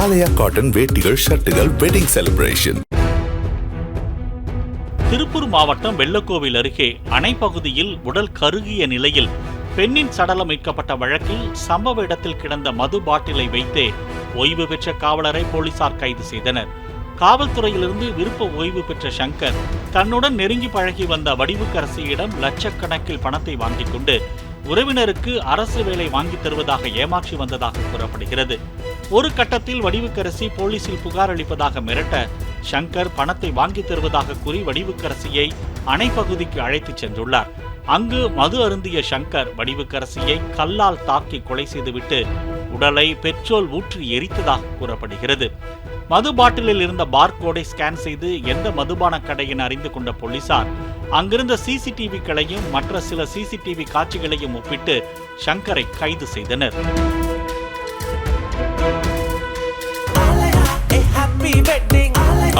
ஆலயா cotton வேட்டிகள் ஷர்ட்டுகள் wedding celebration Tiruppur மாவட்டம் வெள்ளக்கோவில் அருகே அணை பகுதியில் உடல் கருகிய நிலையில் பெண்ணின் சடலம் மீட்கப்பட்ட வழக்கில் சம்பவ இடத்தில் கிடந்த மது பாட்டிலை வைத்தே ஓய்வு பெற்ற காவலரை போலீசார் கைது செய்தனர். காவல்துறையிலிருந்து விருப்ப ஓய்வு பெற்ற சங்கர் தன்னுடன் நெருங்கி பழகி வந்த வடிவுக்கரசியிடம் லட்சக்கணக்கில் பணத்தை வாங்கிக் கொண்டு உறவினருக்கு அரசு வேலை வாங்கித் தருவதாக ஏமாற்றி வந்ததாக கூறப்படுகிறது. ஒரு கட்டத்தில் வடிவுக்கரசி போலீசில் புகார் அளிப்பதாக மிரட்ட சங்கர் பணத்தை வாங்கித் தருவதாக கூறி வடிவுக்கரசியை அணைப்பகுதிக்கு அழைத்துச் சென்றுள்ளார். அங்கு மது அருந்திய சங்கர் வடிவுக்கரசியை கல்லால் தாக்கி கொலை செய்துவிட்டு உடலை பெட்ரோல் ஊற்றி எரித்ததாக கூறப்படுகிறது. மது பாட்டிலில் இருந்த பார்கோடை ஸ்கேன் செய்து எந்த மதுபான கடையின் அறிந்து கொண்ட போலீசார் அங்கிருந்த சிசிடிவிகளையும் மற்ற சில சிசிடிவி காட்சிகளையும் ஒப்பிட்டு சங்கரை கைது செய்தனர்.